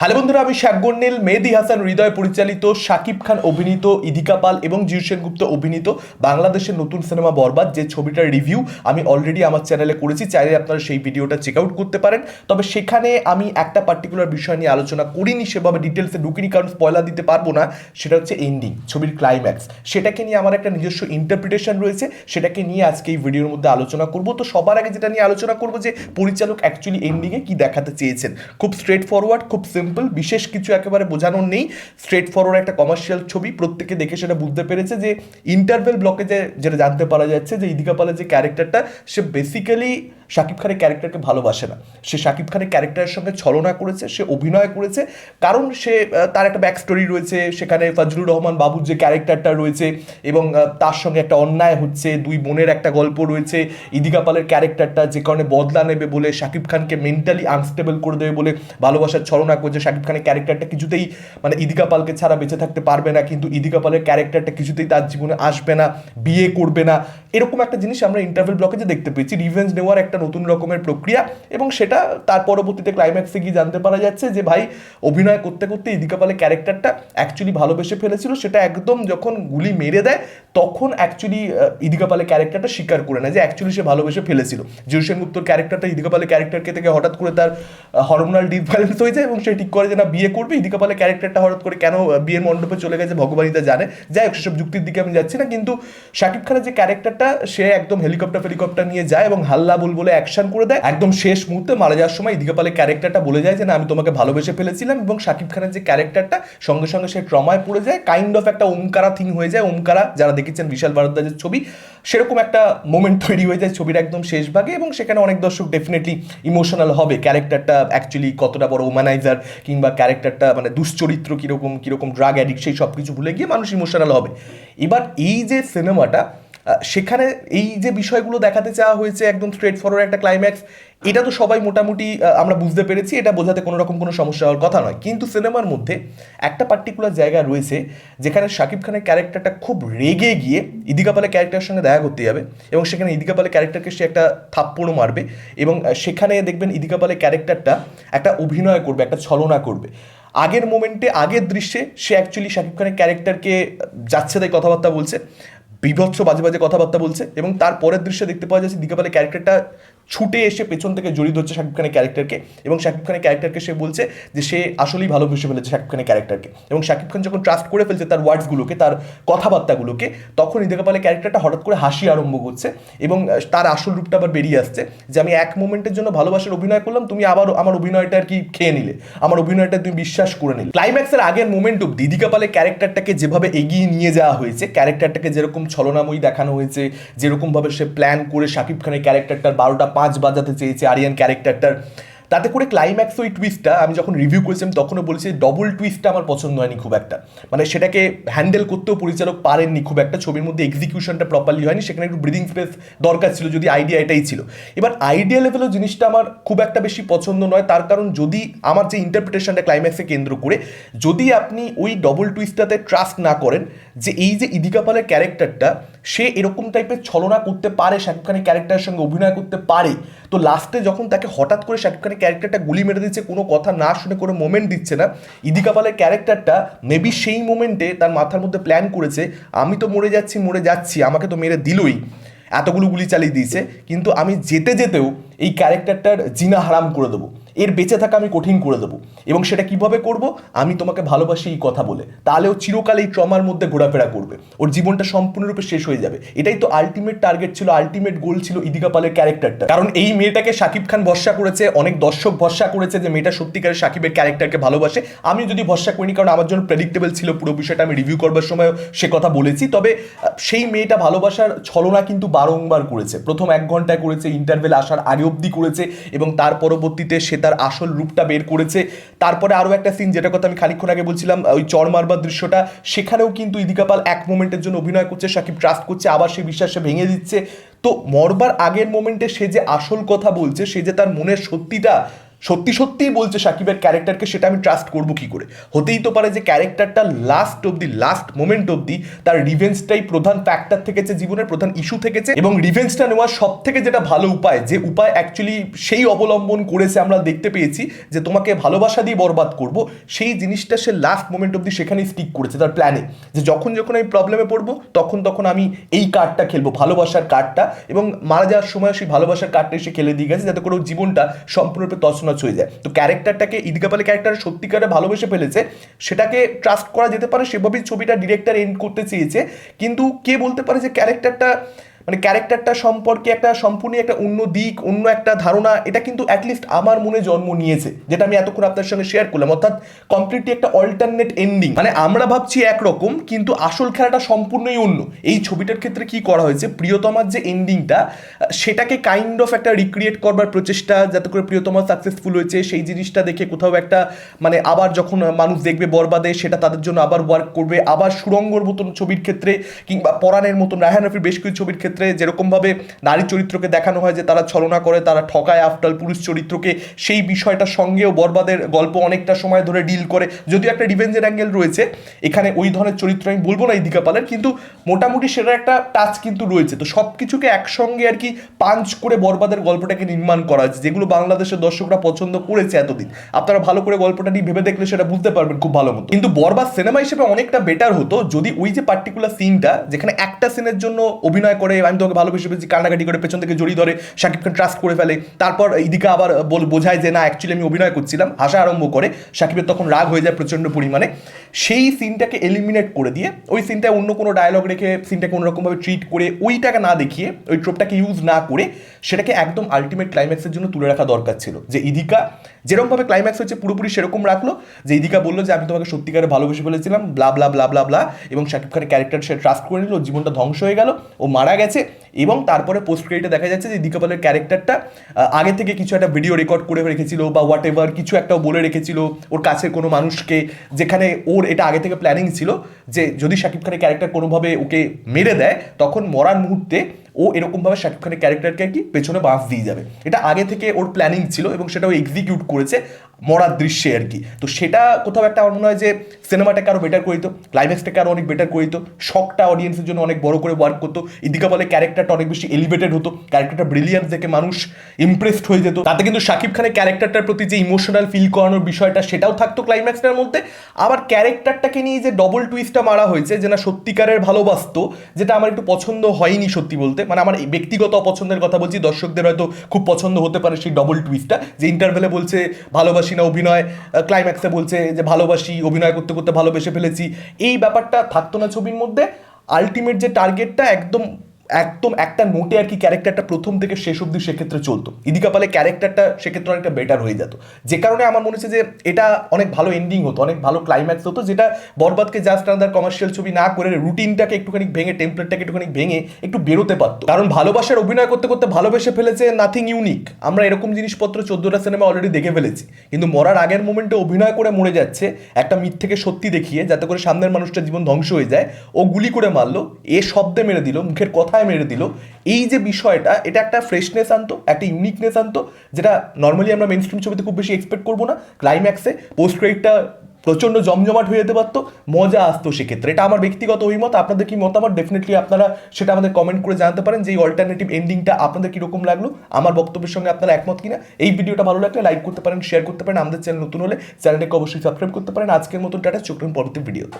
Hello বন্ধুরা, আমি শাকগন্ডিল মেহেদি হাসান, হৃদয় পরিচালিত, শাকিব খান অভিনীত, ইদিকা পাল এবং জিউ সেনগুপ্ত অভিনীত বাংলাদেশের নতুন সিনেমা বরবাদ, যে ছবিটার রিভিউ আমি অলরেডি আমার চ্যানেলে করেছি। চাইলে আপনারা সেই ভিডিওটা চেক আউট করতে পারেন। তবে সেখানে আমি একটা পার্টিকুলার বিষয় নিয়ে আলোচনা করিনি, সেভাবে ডিটেলসে ঢুকিনি, কারণ স্পয়লার দিতে পারব না। সেটা হচ্ছে এন্ডিং ছবির ক্লাইম্যাক্স সেটাকে নিয়ে আমার একটা নিজস্ব ইন্টারপ্রিটেশন রয়েছে। সেটাকে নিয়ে আজকে এই ভিডিওর মধ্যে আলোচনা করব। তো সবার আগে যেটা নিয়ে আলোচনা করব যে, পরিচালক অ্যাকচুয়ালি এন্ডিংয়ে কি দেখাতে চেয়েছেন? খুব স্ট্রেট ফরওয়ার্ড খুব সিম্পল বিশেষ কিছু একেবারে বোঝানোর নেই স্ট্রেট ফরওয়ার্ড একটা কমার্শিয়াল ছবি, প্রত্যেকে দেখে সেটা বুঝতে পেরেছে যে ইন্টারভেল ব্লকে যে, যেটা জানতে পারা যাচ্ছে যে ইদিকা পালের যে ক্যারেক্টারটা সে বেসিক্যালি শাকিব খানের ক্যারেক্টারকে ভালোবাসে না। সে শাকিব খানের ক্যারেক্টারের সঙ্গে ছলনা করেছে, সে অভিনয় করেছে, কারণ সে তার একটা ব্যাক স্টোরি রয়েছে, সেখানে ফজলুর রহমান বাবুর যে ক্যারেক্টারটা রয়েছে এবং তার সঙ্গে একটা অন্যায় হচ্ছে, দুই বোনের একটা গল্প রয়েছে, ইদিকা পালের ক্যারেক্টারটা যে কারণে বদলা নেবে বলে, শাকিব খানকে মেন্টালি আনস্টেবল করে দেবে বলে ভালোবাসার ছলনা করছে, শাকিব খানের ক্যারেক্টারটা কিছুতেই মানে ইদিকা পালকে ছাড়া বেঁচে থাকতে পারবে না, কিন্তু ইদিকা পালের ক্যারেক্টারটা কিছুতেই তার জীবনে আসবে না, বিয়ে করবে না। এরকম একটা জিনিস আমরা ইন্টারভেল ব্লকে যে দেখতে পেয়েছি রিভেঞ্জ নেওয়ার একটা নতুন রকমের প্রক্রিয়া এবং সেটা তার পরবর্তীতে ক্লাইম্যাক্সে গিয়ে জানতে পারা যাচ্ছে যে ভাই, অভিনয় করতে করতে ইদিকা পালের ক্যারেক্টারটা অ্যাকচুয়ালি ভালোবেসে ফেলেছিল। সেটা একদম যখন গুলি মেরে দেয়, তখন অ্যাকচুয়ালি ইদিকা পালের ক্যারেক্টারটা স্বীকার করে নেয় যে অ্যাকচুয়ালি সে ভালোবেসে ফেলেছিল। জিউ সেনগুপ্তর ক্যারেক্টারটা ইদিকা পালের ক্যারেক্টারকে থেকে হঠাৎ করে তার হরমোনাল ডিসব্যালেন্স হয়ে যায় এবং সে ঠিক করে যে, না, বিয়ে করবে। ইদিকা পালের ক্যারেক্টারটা হঠাৎ করে কেন বিয়ের মণ্ডপে চলে গেছে ভগবানই তা জানে। যাই হোক, সেসব যুক্তির দিকে আমি যাচ্ছি না, কিন্তু শাকিব খানের যে ক্যারেক্টারটা সে একদম হেলিকপ্টার ফেলিকপ্টার নিয়ে যায় এবং হাল্লা বুল বলে অ্যাকশন করে দেয়? একদম শেষ মুহূর্তে মারা যাওয়ার সময় ইদিকা পালের ক্যারেক্টারটা বলে যায় যে, না, আমি তোমাকে ভালোবেসে ফেলেছিলাম। এবং শাকিব খানের যে ক্যারেক্টারটা সঙ্গে সঙ্গে সে ট্রমায় পড়ে যায়। কাইন্ড অফ একটা ওমকারা থিং হয়ে যায়। ওমকারা, যারা দেখেছেন বিশাল ভারদ্বাজের ছবি, সেরকম একটা মোমেন্ট তৈরি হয়ে যায় ছবির একদম শেষ ভাগে এবং সেখানে অনেক দর্শক ডেফিনেটলি ইমোশনাল হবে। ক্যারেক্টারটা অ্যাকচুয়ালি কতটা বড় ওম্যানাইজার কিংবা ক্যারেক্টারটা মানে দুশ্চরিত্র কীরকম কীরকম ড্রাগ অ্যাডিক্ট সেই সব কিছু ভুলে গিয়ে মানুষ ইমোশনাল হবে। এবার এই যে সিনেমাটা সেখানে এই যে বিষয়গুলো দেখাতে চাওয়া হয়েছে একদম স্ট্রেট ফরওয়ার্ড একটা ক্লাইম্যাক্স এটা তো সবাই মোটামুটি আমরা বুঝতে পেরেছি, এটা বোঝাতে কোনো রকম কোনো সমস্যা হওয়ার কথা নয়। কিন্তু সিনেমার মধ্যে একটা পার্টিকুলার জায়গা রয়েছে, যেখানে শাকিব খানের ক্যারেক্টারটা খুব রেগে গিয়ে ইদিকা পালের ক্যারেক্টারের সঙ্গে দেখা করতে যাবে এবং সেখানে ইদিকা পালের ক্যারেক্টারকে সে একটা থাপ্পড়ও মারবে এবং সেখানে দেখবেন ইদিকা পালের ক্যারেক্টারটা একটা অভিনয় করবে, একটা ছলনা করবে। আগের মোমেন্টে আগের দৃশ্যে সে অ্যাকচুয়ালি শাকিব খানের ক্যারেক্টারকে যাচ্ছে তাই কথাবার্তা বলছে। বিভৎস বাজে বাজে কথাবার্তা বলছে এবং তার পরের দৃশ্যে দেখতে পাওয়া যাচ্ছে দীকা পালের ক্যারেক্টারটা ছুটে এসে পেছন থেকে জড়িয়ে ধরছে শাকিব খানের ক্যারেক্টারকে এবং শাকিব খানের ক্যারেক্টারকে সে বলছে যে সে আসলেই ভালোবেসে ফেলেছে শাকিব খানের ক্যারেক্টারকে। এবং শাকিব খান যখন ট্রাস্ট করে ফেলছে তার ওয়ার্ডসগুলোকে তার কথাবার্তাগুলোকে, তখন ইদিকা পালের ক্যারেক্টারটা হঠাৎ করে হাসি আরম্ভ করছে এবং তার আসল রূপটা আবার বেরিয়ে আসছে যে আমি এক মোমেন্টের জন্য ভালোবাসার অভিনয় করলাম, তুমি আবার আমার অভিনয়টা আর কি খেয়ে নিলে, আমার অভিনয়টা তুমি বিশ্বাস করে নিলে। ক্লাইম্যাক্সের আগের মোমেন্ট অব দিদিকা পালের ক্যারেক্টারটাকে যেভাবে এগিয়ে নিয়ে যাওয়া হয়েছে, ক্যারেক্টারটাকে যেরকম ছলনাময়ী দেখানো হয়েছে, যেরকমভাবে সে প্ল্যান করে শাকিব খানের ক্যারেক্টারটার বারোটা পাঁচ বাজাতে চেয়েছে আরিয়ান ক্যারেক্টারটার। তাতে করে ক্লাইম্যাক্স ওই টুইস্টটা আমি যখন রিভিউ করেছিলাম তখনও বলেছি ডবল টুইস্টটা আমার পছন্দ হয়নি খুব একটা। মানে সেটাকে হ্যান্ডেল করতেও পরিচালক পারেননি খুব একটা, ছবির মধ্যে এক্সিকিউশনটা প্রপারলি হয়নি, সেখানে একটু ব্রিদিং স্পেস দরকার ছিল, যদি আইডিয়া এটাই ছিল। এবার আইডিয়া লেভেলও জিনিসটা আমার খুব একটা বেশি পছন্দ নয়, তার কারণ যদি আমার যে ইন্টারপ্রিটেশনটা ক্লাইম্যাক্সে কেন্দ্র করে, যদি আপনি ওই ডবল টুইস্টটাতে ট্রাস্ট না করেন যে এই যে ইদিকা পালের ক্যারেক্টারটা, সে এরকম টাইপের ছলনা করতে পারে, শাকিব খানের ক্যারেক্টারের সঙ্গে অভিনয় করতে পারে। তো লাস্টে যখন তাকে হঠাৎ করে শাকিব খানের ক্যারেক্টারটা গুলি মেরে দিচ্ছে কোনো কথা না শুনে কোনো মোমেন্ট দিচ্ছে না, ইদিকা পালের ক্যারেক্টারটা মেবি সেই মোমেন্টে তার মাথার মধ্যে প্ল্যান করেছে, আমি তো মরে যাচ্ছি মরে যাচ্ছি, আমাকে তো মেরে দিলই। এতগুলো গুলি চালিয়ে দিয়েছে, কিন্তু আমি যেতে যেতেও এই ক্যারেক্টারটার জিনা হারাম করে দেবো। এর বেঁচে থাকা আমি কঠিন করে দেবো। এবং সেটা কীভাবে করব? আমি তোমাকে ভালোবাসি এই কথা বলে। তাহলে ও চিরকাল এই ট্রমার মধ্যে ঘোরাফেরা করবে। ওর জীবনটা সম্পূর্ণরূপে শেষ হয়ে যাবে। এটাই তো আলটিমেট টার্গেট ছিল আলটিমেট গোল ছিল ইদিকা পালের ক্যারেক্টারটা কারণ এই মেয়েটাকে শাকিব খান ভরসা করেছে, অনেক দর্শক ভরসা করেছে যে মেয়েটা সত্যিকারের শাকিবের ক্যারেক্টারকে ভালোবাসে। আমি যদি ভরসা করিনি, কারণ আমার জন্য প্রেডিক্টেবল ছিল পুরো বিষয়টা, আমি রিভিউ করবার সময় সে কথা বলেছি। তবে সেই মেয়েটা ভালোবাসার ছলনা কিন্তু বারংবার করেছে। প্রথম এক ঘন্টায় করেছে ইন্টারভেল আসার আগে অবধি করেছে এবং তার পরবর্তীতে সে তার আসল রূপটা বের করেছে। তারপরে আরও একটা সিন যেটা কথা আমি খানিক্ষণ আগে বলছিলাম ওই চর মারবার দৃশ্যটা, সেখানেও কিন্তু ইদিকাপাল এক মোমেন্টের জন্য অভিনয় করছে, সাকিব ট্রাস্ট করছে, আবার সেই বিশ্বাসে ভেঙে দিচ্ছে। তো মরবার আগের মোমেন্টে সে যে আসল কথা বলছে, সে যে তার মনের সত্যিটা সত্যি সত্যিই বলছে সাকিবের ক্যারেক্টারকে, সেটা আমি ট্রাস্ট করব কি করে? হতেই তো পারে যে ক্যারেক্টারটা লাস্ট অব্দি লাস্ট মোমেন্ট অব্দি তার রিভেঞ্জটাই প্রধান ফ্যাক্টর থেকেছে জীবনের, প্রধান ইস্যু থেকেছে এবং রিভেঞ্জটা নেওয়ার সব থেকে যেটা ভালো উপায়, যে উপায় অ্যাকচুয়ালি সেই অবলম্বন করেছে আমরা দেখতে পেয়েছি যে তোমাকে ভালোবাসা দিয়ে বরবাদ করব, সেই জিনিসটা সে লাস্ট মোমেন্ট অব্দি সেখানেই স্টিক করেছে তার প্ল্যানে যে যখন যখন আমি প্রবলেমে পড়ব, তখন তখন আমি এই কার্ডটা খেলব, ভালোবাসার কার্ডটা এবং মারা যাওয়ার সময় সেই ভালোবাসার কার্ডটা এসে খেলে দিয়ে গেছে যাতে করে জীবনটা সম্পূর্ণরূপে তছনছ হয়ে যায় তো ক্যারেক্টারটাকে ঈদগা পালি ক্যারেক্টার সত্যিকারে ভালোবেসে ফেলেছে, সেটাকে ট্রাস্ট করা যেতে পারে। সেভাবেই ছবিটা ডিরেক্টর এন্ড করতে চেয়েছে। কিন্তু কে বলতে পারে যে ক্যারেক্টারটা মানে ক্যারেক্টারটা সম্পর্কে একটা সম্পূর্ণ একটা অন্য দিক, অন্য একটা ধারণা, এটা কিন্তু অ্যাটলিস্ট আমার মনে জন্ম নিয়েছে, যেটা আমি এতক্ষণ আপনার সঙ্গে শেয়ার করলাম। অর্থাৎ কমপ্লিটলি একটা অল্টারনেট এন্ডিং মানে আমরা ভাবছি একরকম, কিন্তু আসল খেলাটা সম্পূর্ণই অন্য। এই ছবিটার ক্ষেত্রে কি করা হয়েছে? প্রিয়তমার যে এন্ডিংটা সেটাকে কাইন্ড অফ একটা রিক্রিয়েট করবার প্রচেষ্টা, যাতে করে প্রিয়তমা সাকসেসফুল হয়েছে, সেই জিনিসটা দেখে কোথাও একটা মানে আবার যখন মানুষ দেখবে বরবাদে, সেটা তাদের জন্য আবার ওয়ার্ক করবে, আবার সুরঙ্গর মতন ছবির ক্ষেত্রে, কিংবা পরাণের মতন রায়হান রফির বেশ কিছু ছবির ক্ষেত্রে যেরকমভাবে নারী চরিত্রকে দেখানো হয় যে তারা ছলনা করে, তারা ঠকায় আফটাল পুরুষ চরিত্রকে, সেই বিষয়টার সঙ্গেও বরবাদের গল্প অনেকটা সময় ধরে ডিল করে। যদিও একটা রিভেঞ্জের অ্যাঙ্গেল রয়েছে, এখানে ওই ধরনের চরিত্র আমি বলব না ইদিকা পালের, কিন্তু মোটামুটি সেটার একটা টাচ কিন্তু রয়েছে। তো সব কিছুকে একসঙ্গে আর কি পাঞ্চ করে বরবাদের গল্পটাকে নির্মাণ করা হয়েছে, যেগুলো বাংলাদেশের দর্শকরা পছন্দ করেছে এতদিন। আপনারা ভালো করে গল্পটা নিয়ে ভেবে দেখলে সেটা বুঝতে পারবেন খুব ভালো মতো। কিন্তু বরবাদ সিনেমা হিসেবে অনেকটা বেটার হতো যদি ওই যে পার্টিকুলার সিনটা যেখানে একটা সিনের জন্য অভিনয় করে আমি তোমাকে ভালোবেসে পেয়েছি কান্নাকাটি করে পেছন থেকে জড়িয়ে ধরে শাকিব খান ট্রাস্ট করে ফেলে। তারপর ইদিকা আবার বল বোঝায় যে না অ্যাকচুয়ালি আমি অভিনয় করছিলাম, হাসা আরম্ভ করে শাকিবের তখন রাগ হয়ে যায় প্রচণ্ড পরিমাণে। সেই সিনটাকে এলিমিনেট করে দিয়ে, ওই সিনটায় অন্য কোনো ডায়লগ রেখে সিনটাকে অন্যরকমভাবে ট্রিট করে ওইটাকে না দেখিয়ে, ওই ট্রোপটাকে ইউজ না করে সেটাকে একদম আলটিমেট ক্লাইম্যাক্সের জন্য তুলে রাখা দরকার ছিল। যে ইদিকা যেরকমভাবে ক্লাইম্যাক্স হচ্ছে পুরোপুরি সেরকম রাখল, যে ইদিকা বলল যে, আমি তোমাকে সত্যিকারে ভালোবেসে ফেলেছিলাম blah blah blah blah blah এবং শাকিব খানের ক্যারেক্টার সে ট্রাস্ট করে নিল, জীবনটা ধ্বংস হয়ে গেল, ও মারা গেছে। এবং তারপরে পোস্ট ক্রেডিটে দেখা যাচ্ছে যে দিকপালের ক্যারেক্টারটা আগে থেকে কিছু একটা ভিডিও রেকর্ড করে রেখেছিল বা হোয়াট এভার কিছু একটা বলে রেখেছিল ওর কাছের কোনো মানুষকে, যেখানে ওর এটা আগে থেকে প্ল্যানিং ছিল যে যদি শাকিব খানের ক্যারেক্টার কোনোভাবে ওকে মেরে দেয়, তখন মরার মুহূর্তে ও এরকমভাবে শাকিব খানের ক্যারেক্টারকে কি পেছনে বাঁশ দিয়ে যাবে। এটা আগে থেকে ওর প্ল্যানিং ছিল এবং সেটা ও এক্সিকিউট করেছে। মরার দৃশ্যে আর কি। তো সেটা কোথাও একটা আমার মনে হয় যে সিনেমাটাকে আরও বেটার করে দিত ক্লাইম্যাক্সটাকে আরও অনেক বেটার করে দিত, শখটা অডিয়েন্সের জন্য অনেক বড় করে ওয়ার্ক করতো। ইদিকা বলে ক্যারেক্টারটা অনেক বেশি এলিভেটেড হতো ক্যারেক্টারটা ব্রিলিয়ান্স দেখে মানুষ ইমপ্রেসড হয়ে যেত। তাতে কিন্তু শাকিব খানের ক্যারেক্টারটার প্রতি যে ইমোশনাল ফিল করানোর বিষয়টা, সেটাও থাকতো ক্লাইম্যাক্সটার মধ্যে। আবার ক্যারেক্টারটাকে নিয়ে যে ডবল টুইস্টটা মারা হয়েছে, যে না সত্যিকারের ভালোবাসতো, যেটা আমার একটু পছন্দ হয়নি সত্যি বলতে। মানে আমার ব্যক্তিগত অপছন্দের কথা বলছি, দর্শকদের হয়তো খুব পছন্দ হতে পারে সেই ডবল টুইস্টটা যে ইন্টারভেলে বলছে, ভালোবাসি না অভিনয় ক্লাইম্যাক্সে বলছে যে ভালোবাসি, অভিনয় করতে করতে ভালোবেসে ফেলেছি। এই ব্যাপারটা থাকতো না ছবির মধ্যে। আলটিমেট যে টার্গেটটা একদম একদম একটা নোটে আর কি ক্যারেক্টারটা প্রথম থেকে শেষ অব্দি সেক্ষেত্রে চলতো। ইদিকা পালে ক্যারেক্টারটা সেক্ষেত্রে অনেকটা বেটার হয়ে যেত। যে কারণে আমার মনে হচ্ছে যে এটা অনেক ভালো এন্ডিং হতো, অনেক ভালো ক্লাইম্যাক্স হতো, যেটা বরবাদকে জাস্ট আনাদার কমার্শিয়াল ছবি না করে রুটিনটাকে একটুখানি ভেঙে টেমপ্লেটটাকে একটুখানি ভেঙে একটু বেরোতে পারতো। কারণ ভালোবাসার অভিনয় করতে করতে ভালোবেসে ফেলেছে নাথিং ইউনিক আমরা এরকম জিনিসপত্র চোদ্দোটা সিনেমা অলরেডি দেখে ফেলেছি। কিন্তু মরার আগের মোমেন্টে অভিনয় করে মরে যাচ্ছে, একটা মিথ্যেকে সত্যি দেখিয়ে, যাতে করে সামনের মানুষটা জীবন ধ্বংস হয়ে যায়, ও গুলি করে মারলো, এ শব্দে মেরে দিল, মুখের কথায় মেরে দিল। এই যে বিষয়টা, এটা একটা ফ্রেশনেস আনতো, একটা ইউনিকনেস আনতো, যেটা নর্মালি আমরা মেন স্ট্রিম ছবিতে খুব বেশি এক্সপেক্ট করব না। ক্লাইম্যাক্সে পোস্ট ক্রেডিটটা প্রচণ্ড জমজমাট হয়ে যেতে পারতো, মজা আসতো সেক্ষেত্রে। এটা আমার ব্যক্তিগত অভিমত, আপনাদের কি মতামত? ডেফিনেটলি আপনারা সেটা আমাদের কমেন্ট করে জানাতে পারেন যে এই অল্টারনেটিভ এন্ডিংটা আপনাদের কীরকম লাগল। আমার বক্তব্যের সঙ্গে আপনারা একমত কিনা। এই ভিডিওটা ভালো লাগলে লাইক করতে পারেন শেয়ার করতে পারেন। আমাদের চ্যানেল নতুন হলে চ্যানেলটাকে অবশ্যই সাবস্ক্রাইব করতে পারেন। আজকের মতো টাটা, চোখ পরবর্তী ভিডিওতে